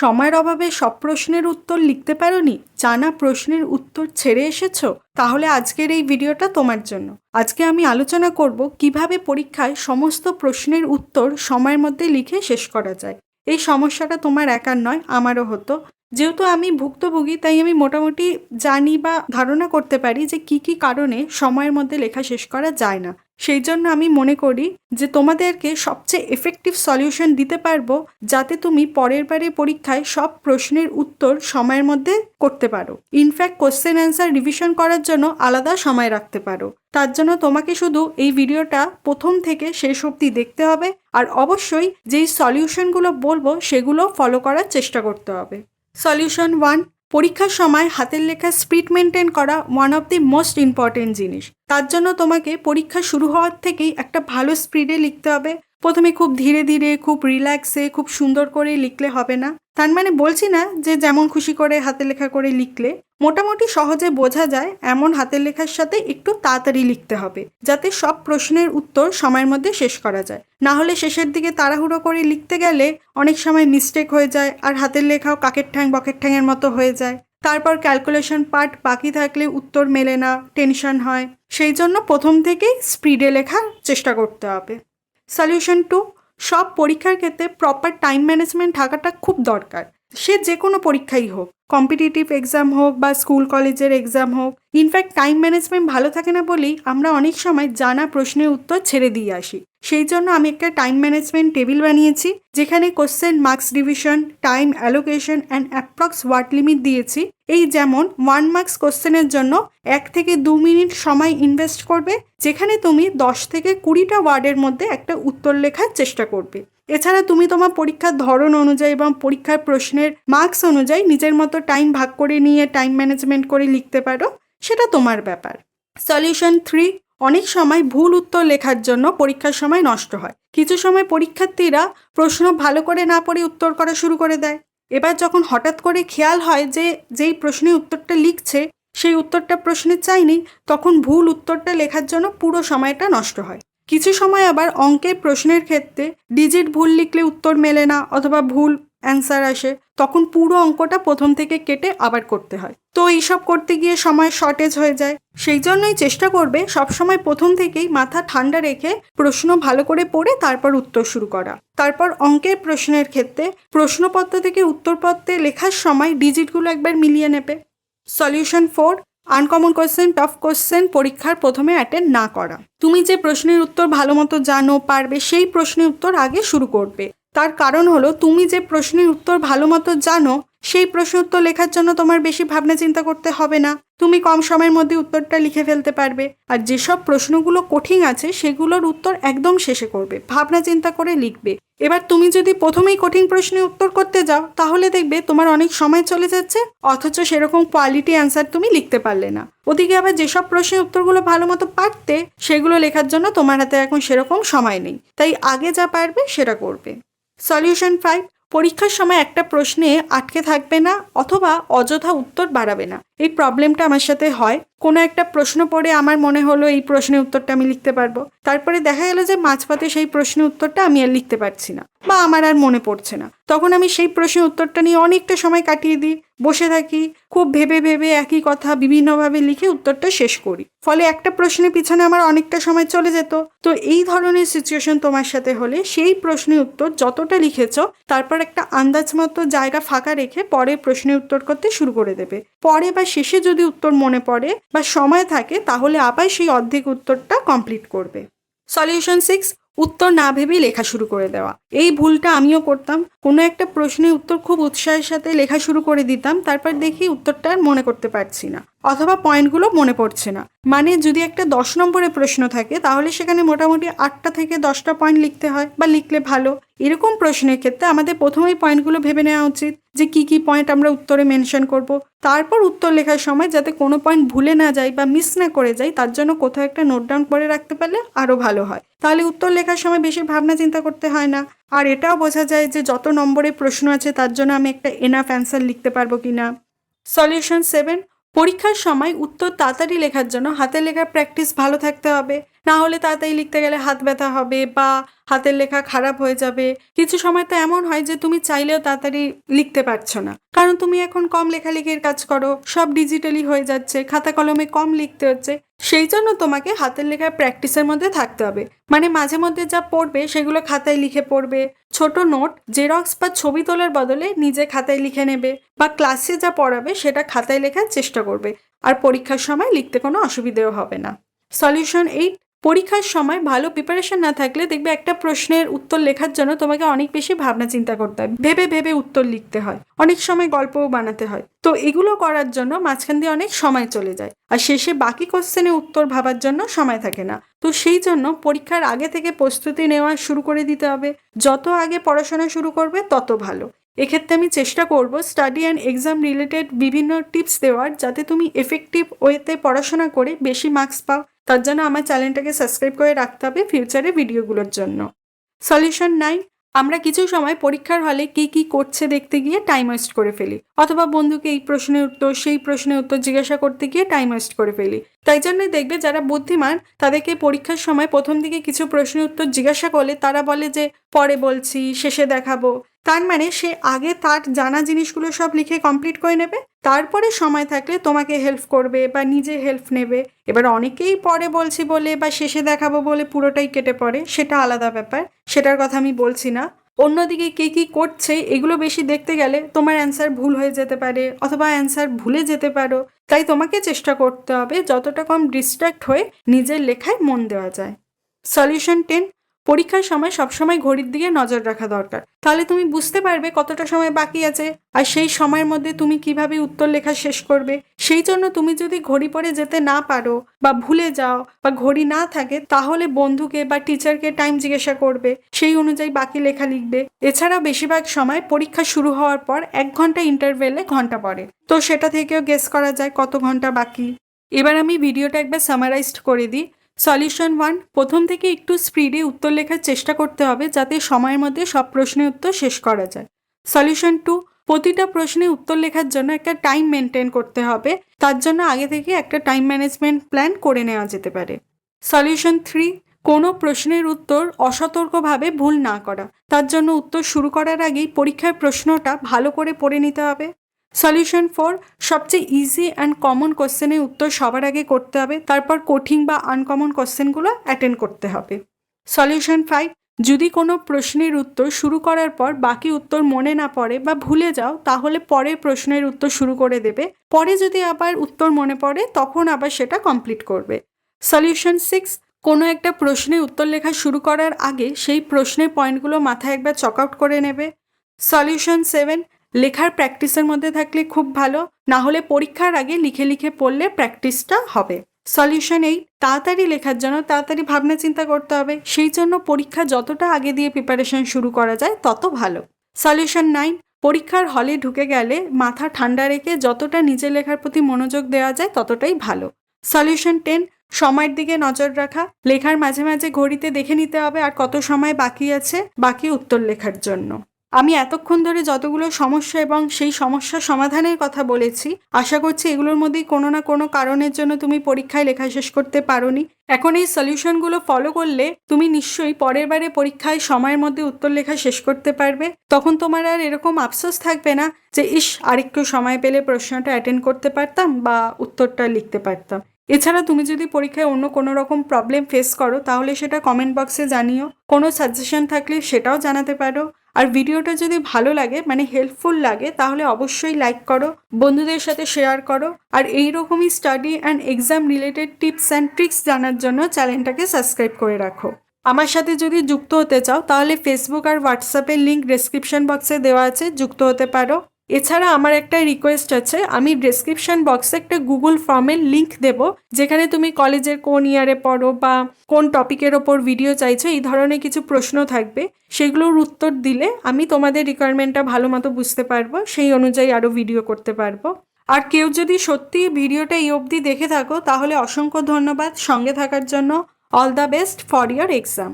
সময়ের অভাবে সব প্রশ্নের উত্তর লিখতে পারোনি, জানা প্রশ্নের উত্তর ছেড়ে এসেছ? তাহলে আজকের এই ভিডিওটা তোমার জন্য। আজকে আমি আলোচনা করব কীভাবে পরীক্ষায় সমস্ত প্রশ্নের উত্তর সময়ের মধ্যে লিখে শেষ করা যায়। এই সমস্যাটা তোমার একার নয়, আমারও হতো। যেহেতু আমি ভুক্তভোগী, তাই আমি মোটামুটি জানি বা ধারণা করতে পারি যে কি কি কারণে সময়ের মধ্যে লেখা শেষ করা যায় না। সেই জন্য আমি মনে করি যে তোমাদেরকে সবচেয়ে এফেক্টিভ সলিউশন দিতে পারব যাতে তুমি পরের বারে পরীক্ষায় সব প্রশ্নের উত্তর সময়ের মধ্যে করতে পারো। ইনফ্যাক্ট কোশ্চেন অ্যান্সার রিভিশন করার জন্য আলাদা সময় রাখতে পারো। তার জন্য তোমাকে শুধু এই ভিডিওটা প্রথম থেকে শেষ অবধি দেখতে হবে আর অবশ্যই যেই সলিউশনগুলো বলব সেগুলো ফলো করার চেষ্টা করতে হবে। সলিউশন ওয়ান পরীক্ষার সময় হাতের লেখা স্পিড মেনটেন করা one of the most important জিনিস। তার জন্য তোমাকে পরীক্ষা শুরু হওয়ার থেকেই একটা ভালো স্পিডে লিখতে হবে। প্রথমে খুব ধীরে ধীরে, খুব রিল্যাক্সে খুব সুন্দর করে লিখলে হবে না। তার মানে বলছি না যে যেমন খুশি করে হাতে লেখা করে লিখলে, মোটামুটি সহজে বোঝা যায় এমন হাতের লেখার সাথে একটু তাড়াতাড়ি লিখতে হবে, যাতে সব প্রশ্নের উত্তর সময়ের মধ্যে শেষ করা যায়। না হলে শেষের দিকে তাড়াহুড়ো করে লিখতে গেলে অনেক সময় মিস্টেক হয়ে যায় আর হাতের লেখাও কাকের ঠ্যাং বকের ঠ্যাংয়ের মতো হয়ে যায়। তারপর ক্যালকুলেশন পার্ট বাকি থাকলে উত্তর মেলে না টেনশন হয়। সেই জন্য প্রথম থেকেই স্পিডে লেখার চেষ্টা করতে হবে। সলিউশন টু সব পরীক্ষার ক্ষেত্রে প্রপার টাইম ম্যানেজমেন্ট থাকাটা খুব দরকার। সে যে কোনো পরীক্ষাই হোক কম্পিটিটিভ এক্সাম হোক বা স্কুল কলেজের এক্সাম হোক ইনফ্যাক্ট টাইম ম্যানেজমেন্ট ভালো থাকে না বলেই আমরা অনেক সময় জানা প্রশ্নের উত্তর ছেড়ে দিয়ে আসি। সেই জন্য আমি একটা টাইম ম্যানেজমেন্ট টেবিল বানিয়েছি, যেখানে question marks division time allocation and approx word limit দিয়েছি। এই যেমন ওয়ান মার্কস কোশ্চেনের জন্য এক থেকে দু মিনিট সময় ইনভেস্ট করবে, যেখানে তুমি দশ থেকে কুড়িটা ওয়ার্ডের মধ্যে একটা উত্তর লেখার চেষ্টা করবে। এছাড়া তুমি তোমার পরীক্ষার ধরন অনুযায়ী এবং পরীক্ষার প্রশ্নের মার্কস অনুযায়ী নিজের মতো টাইম ভাগ করে নিয়ে টাইম ম্যানেজমেন্ট করে লিখতে পারো, সেটা তোমার ব্যাপার। সলিউশন থ্রি অনেক সময় ভুল উত্তর লেখার জন্য পরীক্ষার সময় নষ্ট হয়। কিছু সময় পরীক্ষার্থীরা প্রশ্ন ভালো করে না পড়ে উত্তর করা শুরু করে দেয়। এবার যখন হঠাৎ করে খেয়াল হয় যে যেই প্রশ্নের উত্তরটা লিখছে, সেই উত্তরটা প্রশ্নে চাইনি, তখন ভুল উত্তরটা লেখার জন্য পুরো সময়টা নষ্ট হয়। কিছু সময় আবার অঙ্কের প্রশ্নের ক্ষেত্রে ডিজিট ভুল লিখলে উত্তর মেলে না অথবা ভুল অ্যান্সার আসে, তখন পুরো অঙ্কটা প্রথম থেকে কেটে আবার করতে হয়। তো এইসব করতে গিয়ে সময় শর্টেজ হয়ে যায়। সেই জন্যই চেষ্টা করবে সবসময় প্রথম থেকেই মাথা ঠান্ডা রেখে প্রশ্ন ভালো করে পড়ে তারপর উত্তর শুরু করা। তারপর অঙ্কের প্রশ্নের ক্ষেত্রে প্রশ্নপত্র থেকে উত্তরপত্রে লেখার সময় ডিজিটগুলো একবার মিলিয়ে নেবে। Solution four uncommon question tough question পরীক্ষার প্রথমে অ্যাটেন্ড না করা। তুমি যে প্রশ্নের উত্তর ভালো মতো জানো, পারবে, সেই প্রশ্নের উত্তর আগে শুরু করবে। তার কারণ হলো, তুমি যে প্রশ্নের উত্তর ভালো মতো জানো, সেই প্রশ্ন উত্তর লেখার জন্য তোমার বেশি ভাবনা চিন্তা করতে হবে না। তুমি কম সময়ের মধ্যে উত্তরটা লিখে ফেলতে পারবে। আর যেসব প্রশ্নগুলো কঠিন আছে, সেগুলোর উত্তর একদম শেষে করবে। ভাবনা চিন্তা করে লিখবে। এবার তুমি যদি প্রথমেই কঠিন প্রশ্নের উত্তর করতে যাও, তাহলে দেখবে তোমার অনেক সময় চলে যাচ্ছে, অথচ সেরকম কোয়ালিটি অ্যান্সার তুমি লিখতে পারলে না। ওদিকে আবার যেসব প্রশ্নের উত্তরগুলো ভালো মতো পারতে, সেগুলো লেখার জন্য তোমার হাতে এখন সেরকম সময় নেই। তাই আগে যা পারবে, সেটা করবে। সলিউশন ফাইভ পরীক্ষার সময় একটা প্রশ্নে আটকে থাকবে না অথবা অযথা উত্তর বাড়াবে না। এই প্রবলেমটা আমার সাথে হয়। কোনো একটা প্রশ্ন পড়ে আমার মনে হলো এই প্রশ্নের উত্তরটা আমি লিখতে পারব। তারপরে দেখা গেল যে মাঝপথে সেই প্রশ্নের উত্তরটা আমি আর লিখতে পারছি না বা আমার আর মনে পড়ছে না। তখন আমি সেই প্রশ্নের উত্তরটা নিয়ে অনেকটা সময় কাটিয়ে দিই, বসে থাকি, খুব ভেবে ভেবে একই কথা বিভিন্নভাবে লিখে উত্তরটা শেষ করি। ফলে একটা প্রশ্নের পিছনে আমার অনেকটা সময় চলে যেত। তো এই ধরনের সিচুয়েশন তোমার সাথে হলে সেই প্রশ্নের উত্তর যতটা লিখেছ, তারপর একটা আন্দাজ মতো জায়গা ফাঁকা রেখে পরে প্রশ্নের উত্তর করতে শুরু করে দেবে। পরে বা শেষে যদি উত্তর মনে পড়ে বা সময় থাকে, তাহলে আবার সেই অর্ধেক উত্তরটা কমপ্লিট করবে। সলিউশন সিক্স উত্তর না ভেবেই লেখা শুরু করে দেওয়া। এই ভুলটা আমিও করতাম। কোনো একটা প্রশ্নের উত্তর খুব উৎসাহের সাথে লেখা শুরু করে দিতাম। তারপর দেখি উত্তরটা আর মনে করতে পারছি না। অথবা পয়েন্টগুলো মনে পড়ছে না। মানে যদি একটা দশ নম্বরের প্রশ্ন থাকে, তাহলে সেখানে মোটামুটি আটটা থেকে দশটা পয়েন্ট লিখতে হয় বা লিখলে ভালো। এরকম প্রশ্নের ক্ষেত্রে আমাদের প্রথমেই পয়েন্টগুলো ভেবে নেওয়া উচিত যে কি কি পয়েন্ট আমরা উত্তরে মেনশন করব। তারপর উত্তর লেখার সময় যাতে কোনো পয়েন্ট ভুলে না যায় বা মিস না করে যায়, তার জন্য কোথাও একটা নোট ডাউন করে রাখতে পারলে আরও ভালো হয়। তাহলে উত্তর লেখার সময় বেশি ভাবনা চিন্তা করতে হয় না। আর এটাও বোঝা যায় যে যত নম্বরে প্রশ্ন আছে, তার জন্য আমি একটা এনাফ অ্যান্সার লিখতে পারব কি না সলিউশন সেভেন পরীক্ষার সময় উত্তর তাড়াতাড়ি লেখার জন্য হাতের লেখার প্র্যাকটিস ভালো থাকতে হবে। না হলে তাড়াতাড়ি লিখতে গেলে হাত ব্যথা হবে বা হাতের লেখা খারাপ হয়ে যাবে। কিছু সময় তো এমন হয় যে তুমি চাইলেও তাড়াতাড়ি লিখতে পারছ না। কারণ তুমি এখন কম লেখালেখির কাজ করো, সব ডিজিটালি হয়ে যাচ্ছে, খাতা কলমে কম লিখতে হচ্ছে। সেই জন্য তোমাকে হাতের লেখার প্র্যাকটিসের মধ্যে থাকতে হবে। মানে মাঝে মধ্যে যা পড়বে সেগুলো খাতায় লিখে পড়বে। ছোট নোট জেরক্স বা ছবি তোলার বদলে নিজে খাতায় লিখে নেবে বা ক্লাসে যা পড়াবে সেটা খাতায় লেখার চেষ্টা করবে। আর পরীক্ষার সময় লিখতে কোনো অসুবিধেও হবে না। সলিউশন এইট পরীক্ষার সময় ভালো প্রিপারেশন না থাকলে দেখবে একটা প্রশ্নের উত্তর লেখার জন্য তোমাকে অনেক বেশি ভাবনা চিন্তা করতে হয়। ভেবে ভেবে উত্তর লিখতে হয়। অনেক সময় গল্পও বানাতে হয়। তো এগুলো করার জন্য মাঝখান দিয়ে অনেক সময় চলে যায়। আর শেষে বাকি কোশ্চেনে উত্তর ভাবার জন্য সময় থাকে না। তো সেই জন্য পরীক্ষার আগে থেকে প্রস্তুতি নেওয়া শুরু করে দিতে হবে। যত আগে পড়াশোনা শুরু করবে, তত ভালো। এক্ষেত্রে আমি চেষ্টা করব স্টাডি অ্যান্ড এক্সাম রিলেটেড বিভিন্ন টিপস দেওয়ার, যাতে তুমি এফেক্টিভ ওয়েতে পড়াশোনা করে বেশি মার্কস পাও। তার জন্য আমার চ্যানেলটাকে সাবস্ক্রাইব করে রাখতে হবে ফিউচারে ভিডিওগুলোর জন্য। সলিউশন নাই আমরা কিছু সময় পরীক্ষার হলে কি কি করছে দেখতে গিয়ে টাইম ওয়েস্ট করে ফেলি। অথবা বন্ধুকে এই প্রশ্নের উত্তর, সেই প্রশ্নের উত্তর জিজ্ঞাসা করতে গিয়ে টাইম ওয়েস্ট করে ফেলি। তাই জন্যই দেখবে যারা বুদ্ধিমান, তাদেরকে পরীক্ষার সময় প্রথম দিকে কিছু প্রশ্নের উত্তর জিজ্ঞাসা করলে তারা বলে যে, পরে বলছি, শেষে দেখাবো। তার মানে সে আগে তার জানা জিনিসগুলো সব লিখে কমপ্লিট করে নেবে, তারপরে সময় থাকলে তোমাকে হেল্প করবে বা নিজে হেল্প নেবে। এবার অনেকেই পরে বলছি বলে বা শেষে দেখাবো বলে পুরোটাই কেটে পড়ে, সেটা আলাদা ব্যাপার, সেটার কথা আমি বলছি না। অন্যদিকে কে কী করছে, এগুলো বেশি দেখতে গেলে তোমার অ্যান্সার ভুল হয়ে যেতে পারে অথবা অ্যান্সার ভুলে যেতে পারো। তাই তোমাকে চেষ্টা করতে হবে যতটা কম ডিস্ট্র্যাক্ট হয়ে নিজের লেখায় মন দেওয়া যায়। সলিউশন টেন পরীক্ষার সময় সবসময় ঘড়ির দিকে নজর রাখা দরকার। তাহলে তুমি বুঝতে পারবে কতটা সময় বাকি আছে আর সেই সময়ের মধ্যে তুমি কীভাবে উত্তর লেখা শেষ করবে। সেই জন্য তুমি যদি ঘড়ি পরে যেতে না পারো বা ভুলে যাও বা ঘড়ি না থাকে, তাহলে বন্ধুকে বা টিচারকে টাইম জিজ্ঞাসা করবে, সেই অনুযায়ী বাকি লেখা লিখবে। এছাড়াও বেশিরভাগ সময় পরীক্ষা শুরু হওয়ার পর এক ঘণ্টা ইন্টারভেলে ঘণ্টা পড়ে। তো সেটা থেকেও গেস করা যায় কত ঘণ্টা বাকি। এবার আমি ভিডিওটা একবার সামারাইজড করে দিই। সলিউশন ওয়ান প্রথম থেকে একটু স্পিডে উত্তর লেখার চেষ্টা করতে হবে যাতে সময়ের মধ্যে সব প্রশ্নের উত্তর শেষ করা যায়। সলিউশন টু প্রতিটা প্রশ্নে উত্তর লেখার জন্য একটা টাইম মেনটেন করতে হবে। তার জন্য আগে থেকে একটা টাইম ম্যানেজমেন্ট প্ল্যান করে নেওয়া যেতে পারে। সলিউশন থ্রি কোনো প্রশ্নের উত্তর অসতর্কভাবে ভুল না করা। তার জন্য উত্তর শুরু করার আগেই পরীক্ষার প্রশ্নটা ভালো করে পড়ে নিতে হবে। সলিউশন ফোর সবচেয়ে ইজি অ্যান্ড কমন কোশ্চেনের উত্তর সবার আগে করতে হবে, তারপর কঠিন বা আনকমন কোশ্চেনগুলো অ্যাটেন্ড করতে হবে। সলিউশন ফাইভ যদি কোনো প্রশ্নের উত্তর শুরু করার পর বাকি উত্তর মনে না পড়ে বা ভুলে যাও, তাহলে পরের প্রশ্নের উত্তর শুরু করে দেবে, পরে যদি আবার উত্তর মনে পড়ে, তখন আবার সেটা কমপ্লিট করবে। সলিউশন সিক্স কোনো একটা প্রশ্নের উত্তর লেখা শুরু করার আগে সেই প্রশ্নের পয়েন্টগুলো মাথায় একবার চক আউট করে নেবে। সলিউশন সেভেন লেখার প্র্যাকটিসের মধ্যে থাকলে খুব ভালো না হলে পরীক্ষার আগে লিখে লিখে পড়লে প্র্যাকটিসটা হবে। সলিউশন এই, তাড়াতাড়ি লেখার জন্য তাড়াতাড়ি ভাবনা চিন্তা করতে হবে। সেই জন্য পরীক্ষা যতটা আগে দিয়ে প্রিপারেশন শুরু করা যায়, তত ভালো। সলিউশন নাইন পরীক্ষার হলে ঢুকে গেলে মাথা ঠান্ডা রেখে যতটা নিজের লেখার প্রতি মনোযোগ দেওয়া যায়, ততটাই ভালো। সলিউশন টেন সময়ের দিকে নজর রাখা। লেখার মাঝে মাঝে ঘড়িতে দেখে নিতে হবে আর কত সময় বাকি আছে, বাকি উত্তর লেখার জন্য। আমি এতক্ষণ ধরে যতগুলো সমস্যা এবং সেই সমস্যা সমাধানের কথা বলেছি, আশা করছি এগুলোর মধ্যেই কোনো না কোনো কারণের জন্য তুমি পরীক্ষায় লেখা শেষ করতে পারোনি। এখন এই সলিউশনগুলো ফলো করলে তুমি নিশ্চয়ই পরের বারে পরীক্ষায় সময়ের মধ্যে উত্তর লেখা শেষ করতে পারবে। তখন তোমার আর এরকম আফসোস থাকবে না যে, ইস, আরেকটু সময় পেলে প্রশ্নটা অ্যাটেন্ড করতে পারতাম বা উত্তরটা লিখতে পারতাম। এছাড়া তুমি যদি পরীক্ষায় অন্য কোনো রকম প্রবলেম ফেস করো, তাহলে সেটা কমেন্ট বক্সে জানিও। কোনো সাজেশন থাকলে সেটাও জানাতে পারো। আর ভিডিওটা যদি ভালো লাগে মানে হেল্পফুল লাগে, তাহলে অবশ্যই লাইক করো, বন্ধুদের সাথে শেয়ার করো, আর এই রকমই study and exam related tips and tricks জানার জন্য চ্যানেলটাকে সাবস্ক্রাইব করে রাখো। আমার সাথে যদি যুক্ত হতে চাও, তাহলে ফেসবুক আর হোয়াটসঅ্যাপের লিঙ্ক ডেসক্রিপশন বক্সে দেওয়া আছে, যুক্ত হতে পারো। এছাড়া আমার একটা রিকোয়েস্ট আছে, আমি ডেসক্রিপশন বক্সে একটা গুগল ফর্মের লিঙ্ক দেব, যেখানে তুমি কলেজের কোন ইয়ারে পড়ো বা কোন টপিকের ওপর ভিডিও চাইছো, এই ধরনের কিছু প্রশ্ন থাকবে। সেগুলোর উত্তর দিলে আমি তোমাদের রিকোয়ারমেন্টটা ভালো মতো বুঝতে পারব, সেই অনুযায়ী আরও ভিডিও করতে পারব। আর কেউ যদি সত্যি ভিডিওটা এই অবধি দেখে থাকো, তাহলে অসংখ্য ধন্যবাদ। সঙ্গে থাকার জন্য all the best for year exam